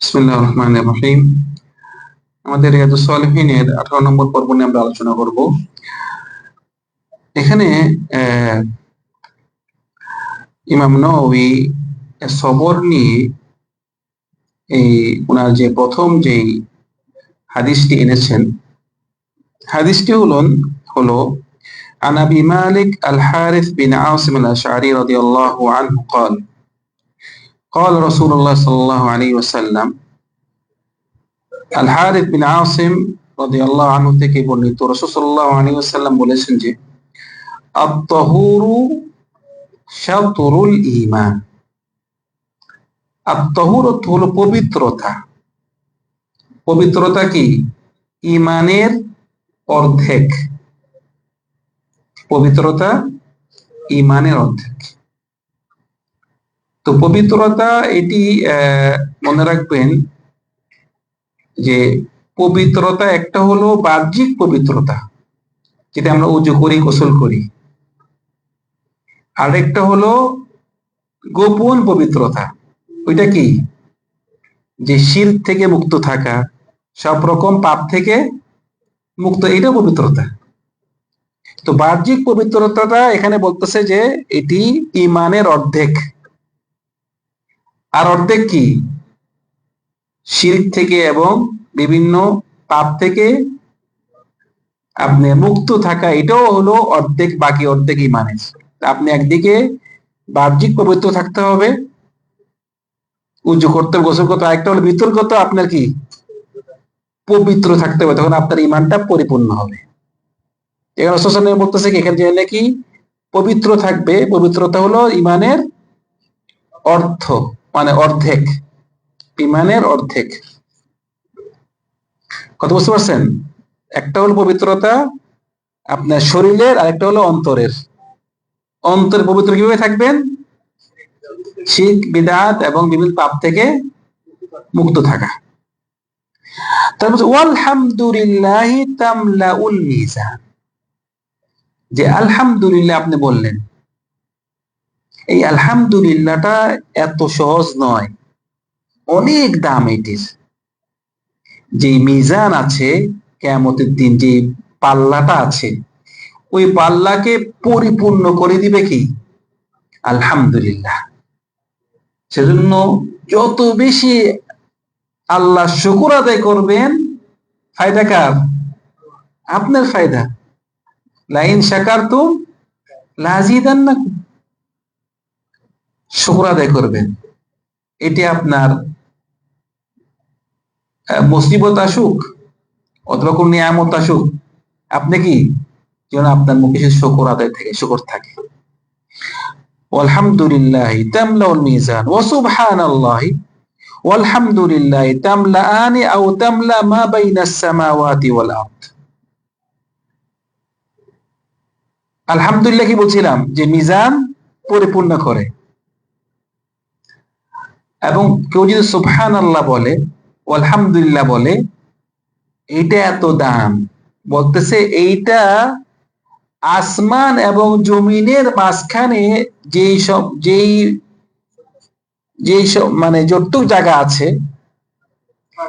বিসমিল্লাহ রহমান রহিম আমাদের রিয়াদুস সালেহিনের আঠারো নম্বর পর্ব নিয়ে আমরা আলোচনা করব এখানে আহ, ইমাম নবী সবর নিয়ে এই ওনার যে প্রথম যেই হাদিসটি এনেছেন হাদিসটি হলো হলো عن ابي مالك الحارث بن عاصم الاشعري رضي الله عنه قال قال رسول الله صلى الله عليه وسلم আল হারিথ বিন আসিম রাদিয়াল্লাহু আনহু থেকে বর্ণিত রাসূল সাল্লাল্লাহু আলাইহি ওয়াসাল্লাম বলেছেন যে আত-তাহুরু শাতরুল ঈমান আত-তাহুর অর্থ হলো পবিত্রতা পবিত্রতা কি ঈমানের অর্ধেক পবিত্রতা ঈমানের অর্ধেক তো পবিত্রতা এটি মনে রাখবেন যে পবিত্রতা একটা হলো বাহ্যিক পবিত্রতা, যেটা আমরা উজু করি, গোসল করি। আরেকটা হলো গোপন পবিত্রতা, ওইটা কি? যে শির থেকে মুক্ত থাকা, সব রকম পাপ থেকে মুক্ত, এটা পবিত্রতা। তো বাহ্যিক পবিত্রতাটা এখানে বলতেছে যে এটি ইমানের অর্ধেক। আর অর্ধেক কি? শিরক থেকে এবং বিভিন্ন পাপ থেকে আপনি মুক্ত থাকা, এটাও হলো অর্ধেক, বাকি অর্ধেক ইমানের আপনি একদিকে বাহ্যিক পবিত্র থাকতে হবে উজু করতে গোসল করতে একটা হলো বিতর্কত আপনার কি? পবিত্র থাকতে হবে, তখন আপনার ইমানটা পরিপূর্ণ হবে। এখানে সোশ্যাল বলতেছে কি, এখানে যে নাকি পবিত্র থাকবে, পবিত্রতা হলো ইমানের অর্থ। মানে অর্ধেক। ইমানের অর্ধেক। কথা বুঝতে পারছেন? একটা হলো পবিত্রতা, আপনার শরীরের আর একটা হলো অন্তরের। অন্তর পবিত্র কীভাবে থাকবেন? শিখ, বিদাত এবং বিভিন্ন পাপ থেকে মুক্ত থাকা। তারপর ওয়ালহামদুলিল্লাহ তামলাউল মিজান। যে আলহামদুলিল্লাহ আপনি বললেন। এই আলহামদুলিল্লাহটা এত সহজ নয়। অনেক দাম এটির যে মিজান আছে, কেয়ামতের দিন যে পাল্লাটা আছে, ওই পাল্লাকে পরিপূর্ণ করে দিবে কি? আলহামদুলিল্লাহ। সেজন্য যত বেশি আল্লাহ শুকুর আদায় করবেন, ফায়দা কার? আপনার ফায়দা। লাইন শাকার তো লাজিদান না শুকুর আদায় করবেন এটি আপনার মুসিবত আসুক অথবা কোন নিয়ামত আসুক, আপনি কি যেন আপনার মুখে সে শুকর আদায় থাকে, শুকর থাকে। আলহামদুলিল্লাহ তামলাউল মিজান, ওয়া সুবহানাল্লাহি, ওয়ালহামদুলিল্লাহ তামলাআনি আও তামলা মা সামাওয়াতি ওয়াল আরদ। আলহামদুলিল্লাহ কি বলছিলাম? যে মিজান পরিপূর্ণ করে। এবং কেউ যদি সুবহান আল্লাহ বলে আলহামদুলিল্লাহ বলে, এইটা এত দাম। বলতেছে এইটা আসমান এবং জমিনের মাঝখানে যেই সব, যেই যেই সব মানে যতটুক জায়গা আছে,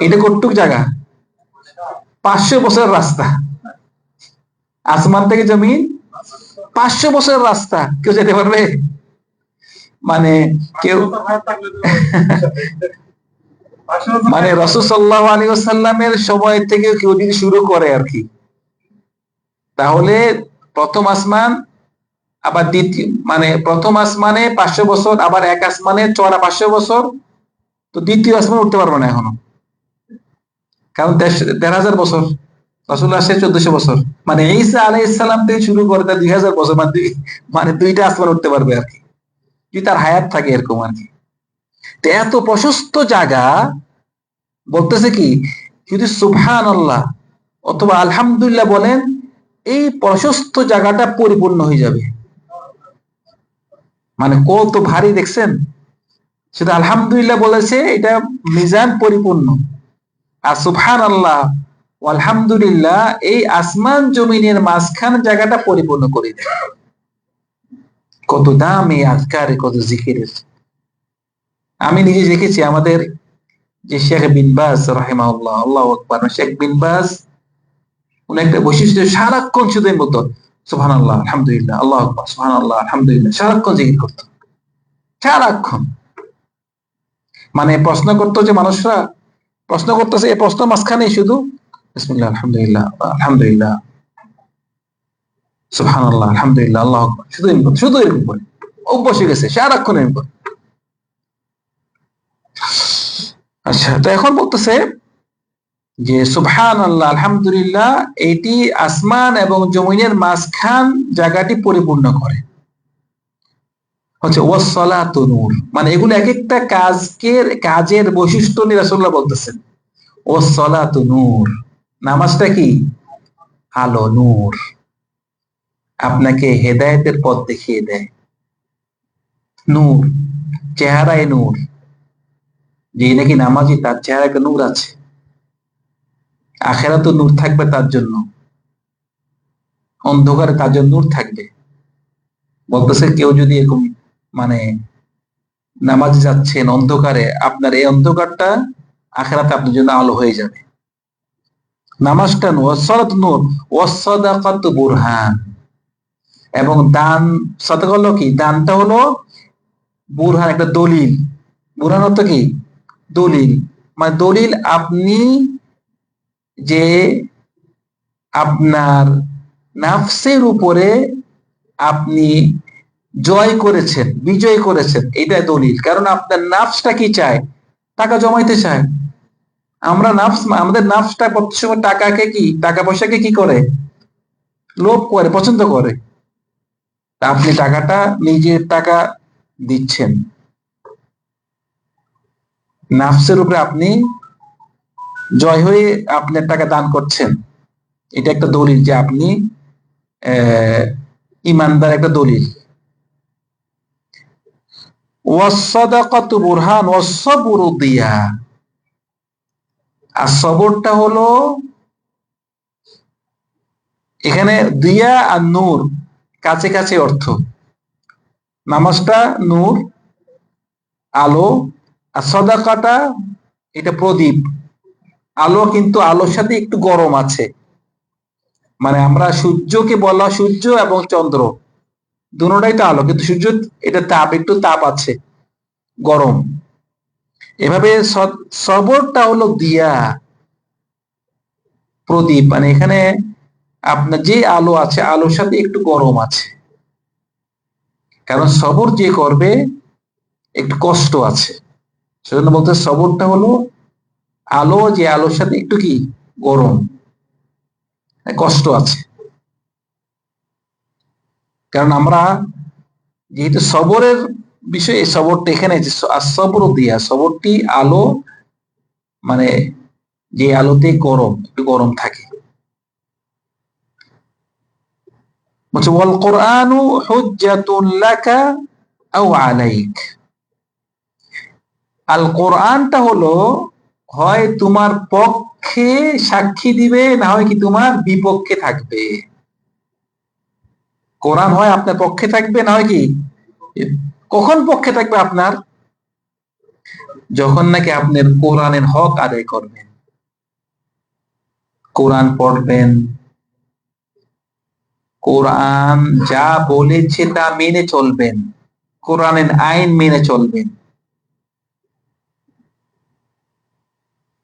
এটা কতটুক জায়গা? পাঁচশো বছরের রাস্তা। আসমান থেকে জমিন, পাঁচশো বছরের রাস্তা। কেউ যেতে পারবে? মানে কেউ মানে রসুল সাল্লাহ আলী সাল্লামের সময় থেকে কেউ যদি শুরু করে আর কি, তাহলে প্রথম আসমান, আবার দ্বিতীয় মানে প্রথম আসমানে পাঁচশো বছর, আবার এক আসমানে চড়া পাঁচশো বছর, তো দ্বিতীয় আসমান উঠতে পারবে না এখনও। কারণ দেড়- হাজার বছর, রসুল আসে চোদ্দশো বছর। মানে ঈসা আলাই ইসলাম থেকে শুরু করে তার দুই হাজার বছর মানে মানে দুইটা আসমান উঠতে পারবে আর কি। যদি তার হায়াত থাকে এরকম আর কি। তো এত প্রশস্ত জায়গা, বলতেছে কি, যদি সুবহান আল্লাহ অথবা আলহামদুলিল্লাহ বলেন, এই প্রশস্ত জায়গাটা পরিপূর্ণ হয়ে যাবে। মানে কত ভারী দেখছেন? সেটা আলহামদুলিল্লাহ বলেছে, এটা মিজান পরিপূর্ণ। আর সুবহান আল্লাহ আলহামদুলিল্লাহ এই আসমান জমিনের মাঝখান জায়গাটা পরিপূর্ণ করে দেয়। কত দাম এই আজকারে কত জিকিরের। আমি নিজে দেখেছি আমাদের যে শেখ বিন বাজ, রাহিমাহুল্লাহ, আল্লাহ আকবার, শেখ বিন বাজ, উনি একটা বৈশিষ্ট্য, সারাক্ষণ শুধু বলতো সুহান আল্লাহ আলহামদুলিল্লাহ, আল্লাহ আকবার সুহান আল্লাহ আলহামদুলিল্লাহ, সারাক্ষণ জিকির করতো। সারাক্ষণ। মানে প্রশ্ন করতো যে মানুষরা, প্রশ্ন করতেছে, এই প্রশ্ন মাঝখানে শুধু, বিসমিল্লাহ, আলহামদুলিল্লাহ আলহামদুলিল্লাহ সুহান আল্লাহ আলহামদুলিল্লাহ, আল্লাহ আকবার। শুধু এরকম শুধু এরকম করে। অভ্যাস গেছে, সারাক্ষণ এরকম আচ্ছা তো এখন বলতেছে যে সুবহান আল্লাহ আলহামদুলিল্লাহ, এটি আসমান এবং জমিনের মাঝখান জায়গাটি পরিপূর্ণ করে। হচ্ছে ওয়াসলাত নূর। মানে এগুলো এক একটা কাজকে, কাজের বৈশিষ্ট্য নিয়ে রাসূলুল্লাহ বলতেছেন। ওয়াসলাত নূর। নামাজটা কি? আলো, নূর। আপনাকে হেদায়েতের পথ দেখিয়ে দেয়। নূর, চেহারায় নূর। যে নাকি নামাজি, তার চেহারা একটা নূর আছে। আখেরা তো নূর থাকবে তার জন্য। অন্ধকারে তার জন্য নূর থাকবে। বলতেছে কেউ যদি এরকম মানে নামাজ যাচ্ছেন অন্ধকারে, আপনার এই অন্ধকারটা আখেরাতে আপনার জন্য আলো হয়ে যাবে। নামাজটা নূর ওয়াসলাত নূর ওয়াসদাকাত বুরহান। এবং দান সদকা হলো কি? দানটা হলো বুরহান, একটা দলিল। বুরহান অর্থ কি? দলিল। মানে দলিল আপনি যে আপনার নাফসের উপরে আপনি জয় করেছেন, বিজয় করেছেন এটা দলিল। কারণ আপনার নাফসটা কি চায়? টাকা জমাইতে চায়। আমরা নাফস, আমাদের নাফসটা প্রত্যেক টাকাকে কি? টাকা পয়সাকে কি করে? লোভ করে, পছন্দ করে। আপনি টাকাটা নিজের টাকা দিচ্ছেন। নাফসের উপরে আপনি জয় হয়ে আপনার টাকা দান করছেন। এটা একটা দলিল যে আপনি ইমানদার একটা দলিল। সবরটা হলো, এখানে দিয়া আর নূর। কাছে কাছে অর্থ। নামাজটা নূর, আলো, আর সদাকাটা এটা প্রদীপ। আলো কিন্তু আলোর সাথে একটু গরম আছে। মানে আমরা সূর্যকে বলা সূর্য এবং চন্দ্র। দুটাই তো আলো, কিন্তু সূর্য এটা তাপ, একটু তাপ আছে, গরম। এভাবে সবরটা হলো দিয়া প্রদীপ। মানে এখানে আপনার যে আলো আছে, আলোর সাথে একটু গরম আছে। কারণ সবর যে করবে, একটু কষ্ট আছে। সেজন্য বলতে সবরটা হলো আলো, যে আলোর সাথে একটু কি? গরম। কষ্ট আছে। কারণ আমরা যেহেতু সবরের বিষয়ে সবরটা এখানে সবর দিয়া, সবরটি আলো মানে যে আলোতে গরম, একটু গরম থাকে। বলছে, ওয়াল কোরআনু হুজ্জাতুন লাকা আও আলাইক। আল কোরআনটা হলো, হয় তোমার পক্ষে সাক্ষী দিবে, না হয় কি তোমার বিপক্ষে থাকবে। কোরআন হয় আপনার পক্ষে থাকবে, না হয় কি? কখন পক্ষে থাকবে আপনার? যখন নাকি আপনার কোরআনের হক আদায় করবেন। কোরআন পড়বেন কোরআন যা বলেছে তা মেনে চলবেন। কোরআনের আইন মেনে চলবেন।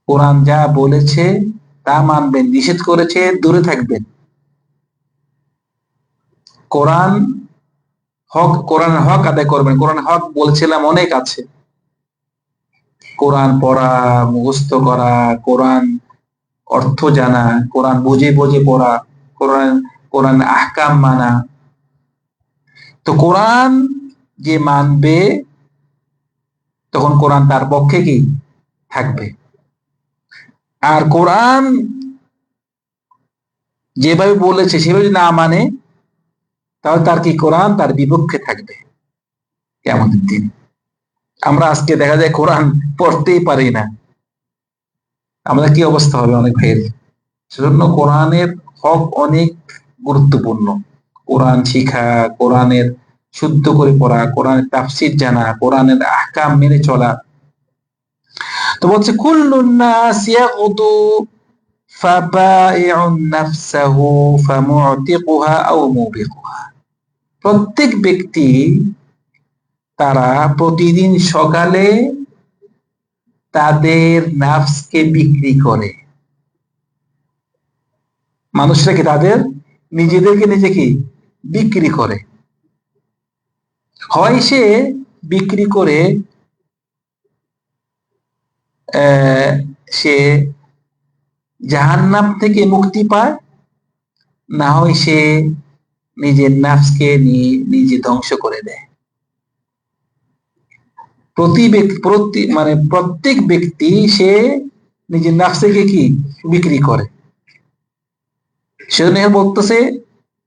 কোরআন যা বলেছে তা মানবেন, নিষেধ করেছে, দূরে থাকবেন। কোরআন হক, কোরআনের হক আদায় করবেন। কোরআন হক বলছিলাম অনেক আছে। কোরআন পড়া, মুখস্থ করা, কোরআন অর্থ জানা, কোরআন বুঝে বুঝে পড়া, কোরআন কোরআন আহকাম মানা। তো কোরআন যে মানবে, তখন কোরআন তার পক্ষে কি? থাকবে। আর কোরআন যেভাবে বলেছে, সেভাবে না মানে তাহলে তার কি কোরআন? তার বিপক্ষে থাকবে। কেমন দিন। আমরা আজকে দেখা যায় কোরআন পড়তেই পারি না। আমাদের কি অবস্থা হবে অনেক ভাইয়ের? সেজন্য কোরআনের হক অনেক গুরুত্বপূর্ণ। কোরআন শিখা, কোরআনের শুদ্ধ করে পড়া, কোরআনের তাফসির জানা, কোরআনের আহকাম মেনে চলা। তো বলছে প্রত্যেক ব্যক্তি তারা প্রতিদিন সকালে তাদের নাফসকে বিক্রি করে। মানুষরা কি তাদের নিজেদেরকে নিজে কি বিক্রি করে। হয় সে বিক্রি করে সে জাহান্নাম থেকে মুক্তি পায়, না হয় সে নিজের নাফসকে নিয়ে নিজে ধ্বংস করে দেয়। প্রতি প্রতি মানে প্রত্যেক ব্যক্তি সে নিজের নাফসকে কি? বিক্রি করে। সেজন্য বলতেছে,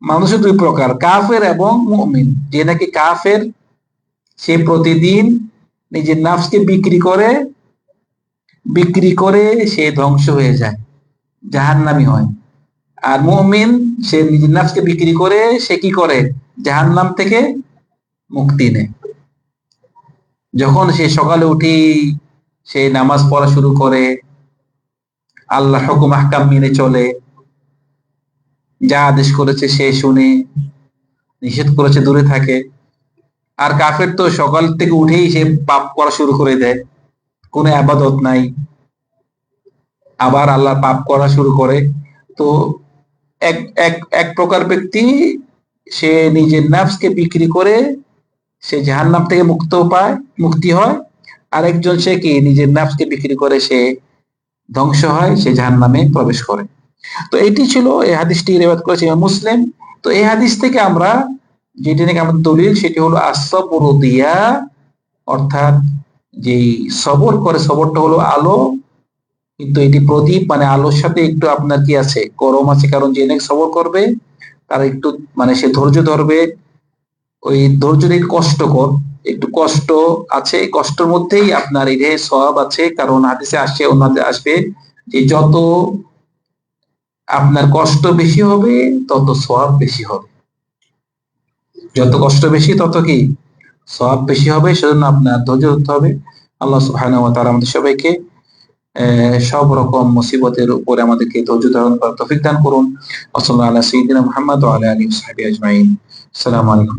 মানুষের দুই প্রকার, কাফের এবং মুমিন। যে নাকি কাফের, সে প্রতিদিন নিজের নাফসকে বিক্রি করে বিক্রি করে সে ধ্বংস হয়ে যায়, জাহান্নামি হয়। আর মুমিন, সে নিজের নাফসকে বিক্রি করে, সে কি করে? জাহান্নাম থেকে মুক্তি নেয়। যখন সে সকালে উঠি সে নামাজ পড়া শুরু করে আল্লাহ হুকুম, আহকাম মেনে চলে যা আদেশ করেছে সে শুনে, নিষেধ করেছে, দূরে থাকে। আর কাফের তো সকাল থেকে উঠেই সে পাপ করা শুরু করে দেয়। কোনো আবাদত নাই। আবার আল্লাহ পাপ করা শুরু করে। তো এক এক এক প্রকার ব্যক্তি সে নিজের নাফসকে বিক্রি করে সে জাহান্নাম থেকে মুক্ত পায়, মুক্তি হয়। আরেকজন সে কি নিজের নাফসকে বিক্রি করে সে ধ্বংস হয়, সে জাহান্নামে প্রবেশ করে। তো এটি ছিল এই হাদিসটি রেবাদ করেছে মুসলিম। তো এই হাদিস থেকে আমরা যেটি নাকি আমাদের দলিল, সেটি হলো আসবরদিয়া অর্থাৎ যেই সবর করে, সবরটা হলো আলো। কিন্তু এটি প্রদীপ মানে আলোর সাথে একটু আপনার কি আছে? গরম আছে, কারণ যে সবর করবে, তার একটু মানে সে ধৈর্য ধরবে। ওই ধৈর্যটা একটু কষ্টকর, একটু কষ্ট আছে কষ্টের মধ্যেই আপনার এই সব আছে, কারণ হাদিসে আসছে অন্যতে আসবে যে যত আপনার কষ্ট বেশি হবে, তত সব বেশি হবে। যত কষ্ট বেশি, তত কি? সব বেশি হবে, সেজন্য আপনার ধৈর্য ধরতে হবে। আল্লাহ ওয়া তাআলা আমাদের সবাইকে সব রকম মুসিবতের উপরে আমাদেরকে ধৈর্য ধারণ করার তৌফিক দান করুন। ওয়া আল্লাহ আলা সাইয়্যিদিনা মুহাম্মদ আলা আলিহি ওয়া সাহবিহি আজমাইন। আসসালামু আলাইকুম